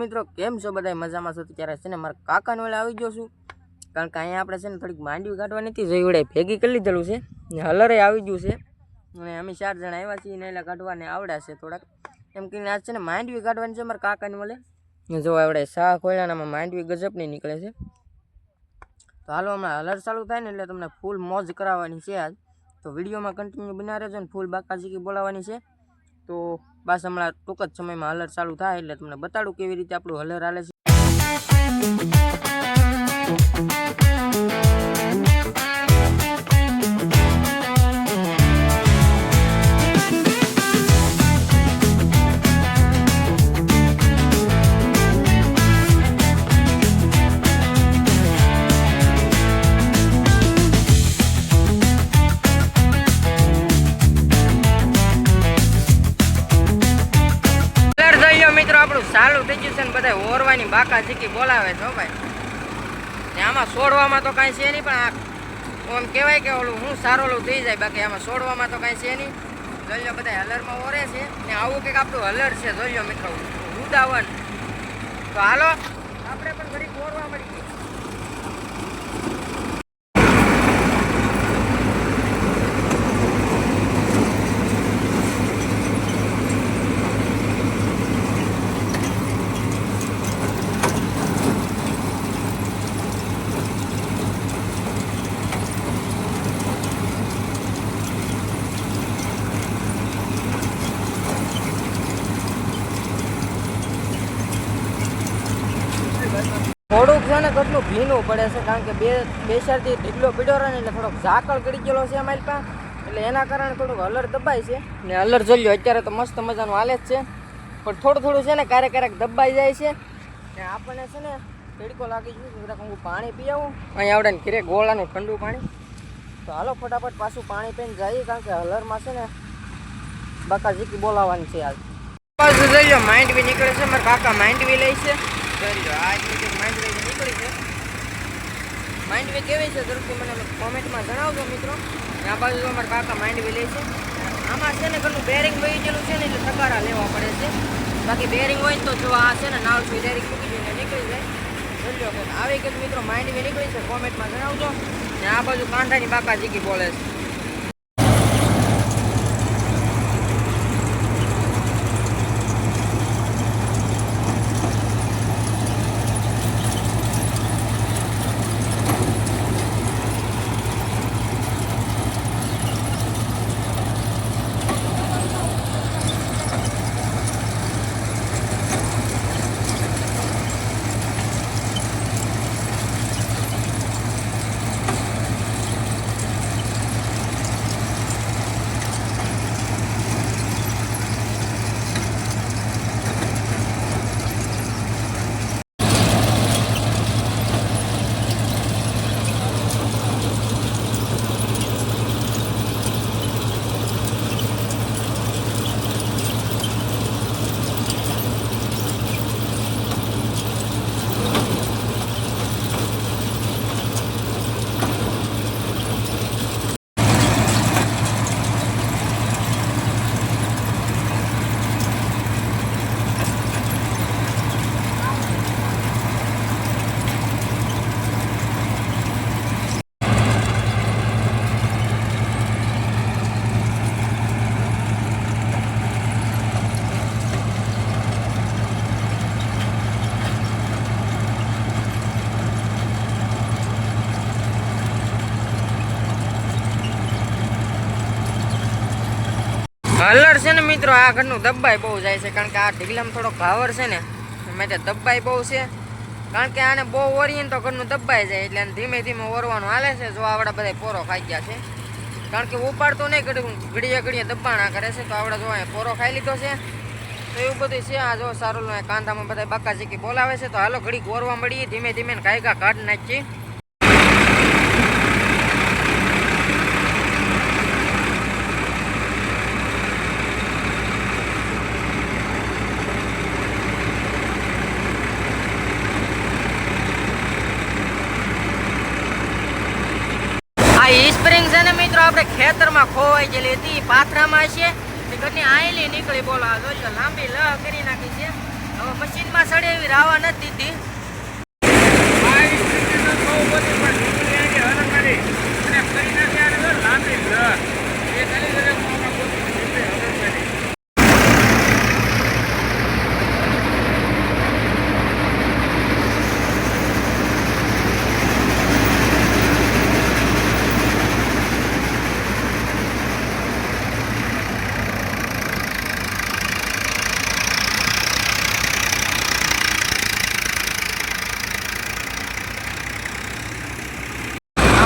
મિત્રો, કેમ છો બધા મજામાં છો? ત્યારે છે ને મારા કાકાને વડે આવી ગયો છું. કારણ કે અહીંયા આપણે છે ને થોડીક માંડવી કાઢવાની હતી જોઈ વડે ભેગી કરી લીધેલું છે. ને હલરે આવી ગયું છે. અને અમે ચાર જણા આવ્યા છીએ ને એટલે કાઢવાને આવડ્યા છે થોડાક. એમ કહીને આજ છે ને માંડવી કાઢવાની છે મારા કાકાને વડે ને જો આવડે શાહ ખોયડાનામાં માંડવી ગજબની નીકળે છે. તો હાલો હમણાં હલર ચાલુ થાય ને એટલે તમને ફૂલ મોજ કરાવવાની છે આજ. તો વિડીયોમાં કન્ટિન્યુ બના રહેજો ને ફૂલ બાકાજીકી બોલાવવાની છે. તો બસ હમણાં ટૂંક જ સમયમાં હલર ચાલુ થાય એટલે તમને બતાડું કેવી રીતે આપણું હલર હાલે છે. બાકા ચીકી બોલાવે છે ભાઈ. ને આમાં છોડવામાં તો કાંઈ છે નહીં, પણ આ આમ કહેવાય કે ઓલું હું સારોલું થઈ જાય, બાકી આમાં છોડવામાં તો કાંઈ છે નહીં. જોઈ લો બધા હલરમાં ઓરે છે. ને આવું કંઈક આપણું હલર છે, જોઈ લો મિત્રો. ઉદાવન. તો હાલો, આપણે પણ ઘડી ઓરવા મળી થોડુંક છે ભીનું પડે છે, કારણ કે બે બેસરથી ઢીકલો પીડ્યો રહે એટલે થોડોક ઝાકળ ગળી ગયેલો છે અમારી પાસે. એટલે એના કારણે થોડુંક હલર દબાય છે. ને હલર જોઈ અત્યારે તો મસ્ત મજાનું હાલે જ છે. પણ થોડું થોડું છે ને ક્યારેક ક્યારેક દબાઈ જાય છે. ને આપણને છે ને તડકો લાગી ગયું જરાક હું પાણી પી આવું. અહીં આવડે ને ઘરે ગોળાનું ઠંડુ પાણી. તો હાલો ફટાફટ પાછું પાણી પીને જઈએ, કારણ કે હલરમાં છે ને બાકા જીકી બોલાવવાની છે આજ પાછું જઈએ માઇન્ડ બી નીકળે છે, મારા કાકા માઇન્ડ બી લે છે. આ રીતે માઇન્ડ બી નીકળી છે માઇન્ડ વે કેવી છે? જરૂરથી મને કોમેન્ટમાં જણાવજો મિત્રો. આ બાજુ અમારા મારા કાકા વે લે છે. આમાં છે ને ઘણું બેરિંગ વહી ગયેલું છે ને એટલે થકારા લેવા પડે છે. બાકી બેરિંગ હોય તો જો આ છે ને નાવ સુધી ડાયરેક્ટ મૂકી જઈને નીકળી જાય. કે આવી કે મિત્રો માઇન્ડ વે નીકળી છે? કોમેન્ટમાં જણાવજો. ને આ બાજુ કાંઠાની બાકા જીકી બોલે છે. હલર છે ને મિત્રો, આ ઘરનું દબાઈ બહુ જાય છે, કારણ કે આ ઢીગલામાં થોડો ભાવર છે ને માટે દબાઈ બહુ છે. કારણ કે આને બહુ ઓરીએ તો ઘરનું દબાઈ જાય, એટલે ધીમે ધીમે ઓરવાનું હાલે છે, જો આવડા બધા પોરો ખાઈ ગયા છે. કારણ કે ઉપાડતો નહીં ઘડી ઘડીએ ઘડીએ દબાણા કરે છે, તો આવડે જો અહીંયા પોરો ખાઈ લીધો છે. તો એવું બધું છે, આ જો સારું કાંધામાં બધા બાકા ચીકી બોલાવે છે, તો હાલો ઘડી ઓરવા મળીએ, ધીમે ધીમે કાંઈ કાઢ નાખીએ આ ઈ સ્પ્રિંગ છે ને મિત્રો આપણે ખેતરમાં ખોવાઈ ગયેલી હતી પાથરામાં છે. તે ઘરની આયેલી નીકળી બોલો જોઈ લાંબી લ કરી નાખી છે. હવે મશીનમાં સડે એવી રાવા નથી દીધી આ સ્થિતિ તો બહુ બધી પણ વીજળી આવી હરકરી અને ફરી નાખી આ તો લાંબી લહેર. એ ખાલી દરેક મોંમાં ગોતી વીજળી હરકરી.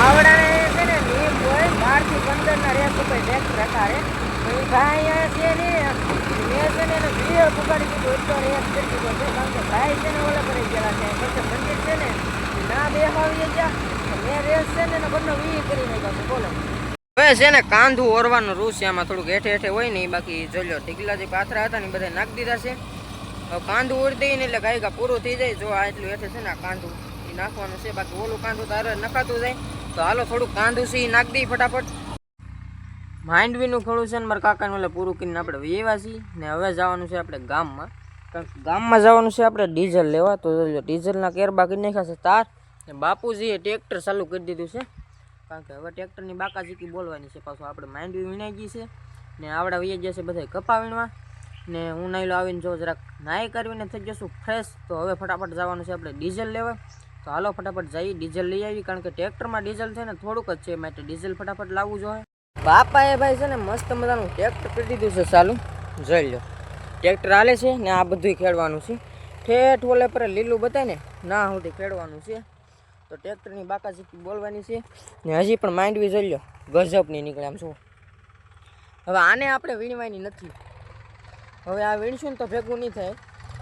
આવડાને છે ને નીમ હોય બારથી પંદરના રેસ ઉપર ટેક્સ રખાડે તો એ ભાઈ અહીંયા છે ને, મેં છે ને એને વીડિયો પુગાડી દીધો. એટલો રેસ કરી દીધો છે કારણ કે ભાઈ છે ને ઓલા કરી ગયેલા છે. પછી મંદિર છે ને, ના બેહાવીએ ગયા મેં રેસ છે ને એનો બંને વી કરી નાખ્યો છે. બોલો. હવે છે ને કાંધું ઓરવાનું રૂસ છે, આમાં થોડુંક હેઠે હેઠે હોય ને, એ બાકી જોઈ લો, ઢીકલા જે પાથરા હતા ને બધા નાખી દીધા છે. હવે કાંધું ઓરી દઈએ ને એટલે ગાયકા પૂરું થઈ જાય. જો આ એટલું હેઠે છે ને કાંધું, એ નાખવાનું છે. બાકી ઓલું કાંધું તારે નખાતું જાય. તો હાલો થોડુંક કાંધું છે એ નાખી દઈ ફટાફટ. માંડવીનું થોડું છે ને મારા કાકાનું એટલે પૂરું કરીને આપણે વેવા છીએ. ને હવે જવાનું છે આપણે ગામમાં. કારણ કે ગામમાં જવાનું છે આપણે ડીઝલ લેવા. તો ડીઝલના કેર બાકી નાખ્યા છે તાર. ને બાપુજીએ ટ્રેક્ટર ચાલુ કરી દીધું છે. કારણ કે હવે ટ્રેક્ટરની બાકાજીકી બોલવાની છે. પાછું આપણે માંડવી વીણાઈ ગઈ છે. ને આવડા વહી ગયા છે બધા કપા વીણવા. ને હું નાઈલો આવીને જો જરાક નાઈ કરીને થઈ જશું ફ્રેશ તો હવે ફટાફટ જવાનું છે આપણે ડીઝલ લેવા. તો હાલો ફટાફટ જઈ ડીઝલ લઈ આવી. કારણ કે ટ્રેક્ટરમાં ડીઝલ છે ને થોડુંક જ છે. માટે ડીઝલ ફટાફટ લાવવું જોઈએ. બાપાએ ભાઈ છે ને મસ્ત મજાનું ટ્રેક્ટર કરી દીધું છે ચાલુ. જોઈ લો. ટ્રેક્ટર હાલે છે ને આ બધું ખેડવાનું છે. ઠેઠ ઓલે પર લીલું બતાય ને, ના સુધી ખેડવાનું છે. તો ટ્રેક્ટરની બાકાજીકી બોલવાની છે. ને હજી પણ માંડવી જોઈ લો. ગજબની નીકળે આમ શું હવે આને આપણે વીણવાની નથી. હવે આ વીણશું ને તો ભેગું નહીં થાય.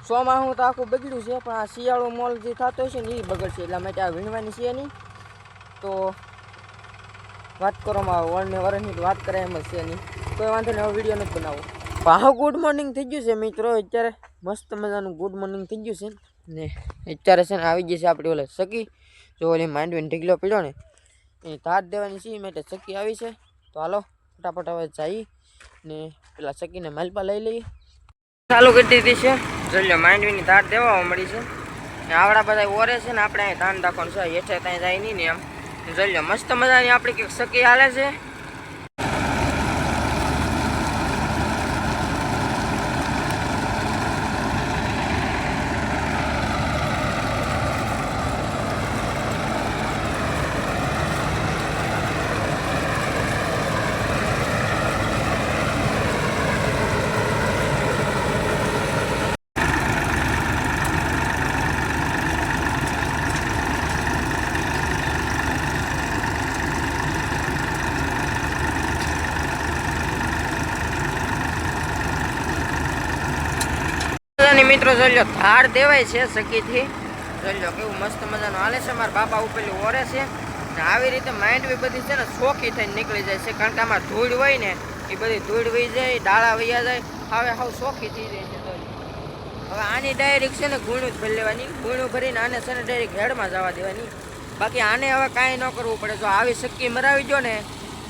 સોમાં હું તો આખું બગડ્યું છે, પણ આ શિયાળો મોલ જે થતો છે ને એ બગડશે. એટલા માટે આ વીણવાની છે નહીં. તો વાત કરવામાં આવે, વળને વરસની વાત કરે એમ જ છે નહીં કોઈ વાંધો નહીં, હવે વીડિયો નથી બનાવો પાહો ગુડ મોર્નિંગ થઈ ગયું છે મિત્રો. અત્યારે મસ્ત મજાનું ગુડ મોર્નિંગ થઈ ગયું છે. ને અત્યારે છે ને આવી જશે આપણી ઓલે સકી જો ઓલી માંડવીને ઢીકલો પીડ્યો ને એ તાર દેવાની છે માટે સકી આવી છે. તો હાલો, ફટાફટ હવે જઈ ને પેલા સકીને માલપા લઈ લઈએ. ચાલુ કરી દીધી છે. જોઈ માંડવીની તાર દેવા મળી છે. આવડા બધા ઓરે છે ને, આપણે અહીં ધાન રાખવાનું છે, હેઠે ત્યાં જાય નહીં ને એમ. જોઈ મસ્ત મજાની આપણી કંઈક સકી હાલે છે. મિત્રો જોઈ લો ધાર દેવાય છે સકીથી જોઈ લો કેવું મસ્ત મજાનું હાલે છે. મારા બાપા ઉપેલી ઓરે છે. ને આવી રીતે માંડવી બધી છે ને શોખી થઈને નીકળી જાય છે. કારણ કે આમાં ધૂળ હોય ને, એ બધી ધૂળ વહી જાય, ડાળા વહ્યા જાય. હવે હાવ શોખી થઈ જાય છે હવે આની ડાયરેક્ટ છે ને ગુણું જ ભરી લેવાની. ગુણું ભરીને આને છે ને ડાયરેક્ટ હેડમાં જવા દેવાની. બાકી આને હવે કાંઈ ન કરવું પડે. જો આવી સક્કી મરાવી જો ને,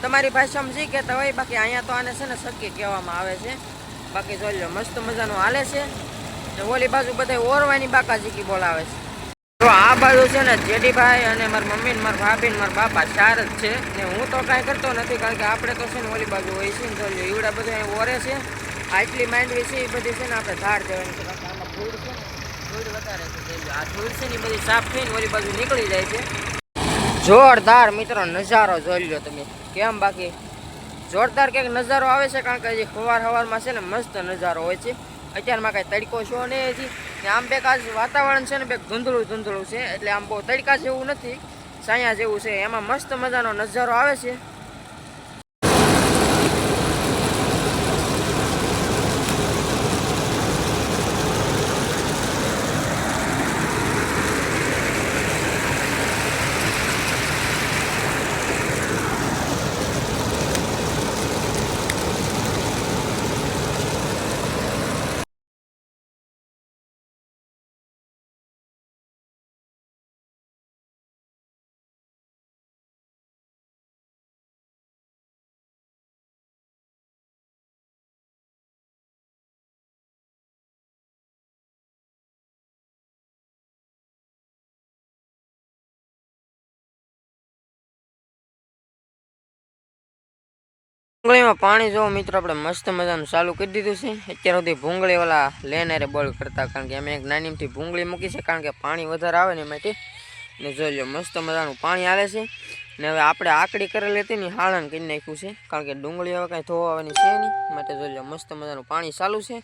તમારી ભાષામાં જી કહેતા હોય? બાકી અહીંયા તો આને છે ને સક્કી કહેવામાં આવે છે. બાકી જોઈ લો મસ્ત મજાનું હાલે છે. ઓલી બાજુ બધા ઓરવાની બાકાજીકી બોલાવે છે. તો આ બાજુ છે ને જેડીભાઈ અને મારી મમ્મી ને મારા ભાભી ને મારા બાપા ચાર જ છે. ને હું તો કાંઈ કરતો નથી કારણ કે આપણે તો છે ને ઓલી બાજુ હોય છે ને તો ઈવડા બધા અહીં ઓરે છે. આટલી માંડવી છે એ બધી છે ને આપણે ધાર દેવાની છે. કારણ કે આમાં ધૂળ છે ધૂળ વધારે છે. આ ધૂળ છે ને એ બધી સાફ થઈને ઓલી બાજુ નીકળી જાય છે. જોરદાર મિત્રો નજારો જોઈ લો તમે. કેમ બાકી? જોરદાર કંઈક નજારો આવે છે કારણ કે હજી સવાર સવારમાં છે ને મસ્ત નજારો હોય છે. અત્યારમાં કાંઈ તડકો છો ને હજી. આમ બે આજ વાતાવરણ છે ને બે ધૂંધળું ધૂંધળું છે. એટલે આમ બહુ તડકા જેવું નથી. સાયા જેવું છે. એમાં મસ્ત મજાનો નજારો આવે છે. ભૂંગળીમાં પાણી જોવો મિત્રો, આપણે મસ્ત મજાનું ચાલુ કરી દીધું છે. અત્યાર સુધી ભૂંગળી ઓલા લેનારે બળ કરતા, કારણ કે અમે એક નાનીમથી ભૂંગળી મૂકી છે, કારણ કે પાણી વધારે આવે ને એમાંથી. ને જોઈ લો મસ્ત મજાનું પાણી આવે છે. ને હવે આપણે આકડી કરેલી હતી ને હાળન કરી નાખ્યું છે, કારણ કે ડુંગળી હવે કાંઈ ધોવાની છે નહીં. માટે જોઈ લો મસ્ત મજાનું પાણી ચાલુ છે.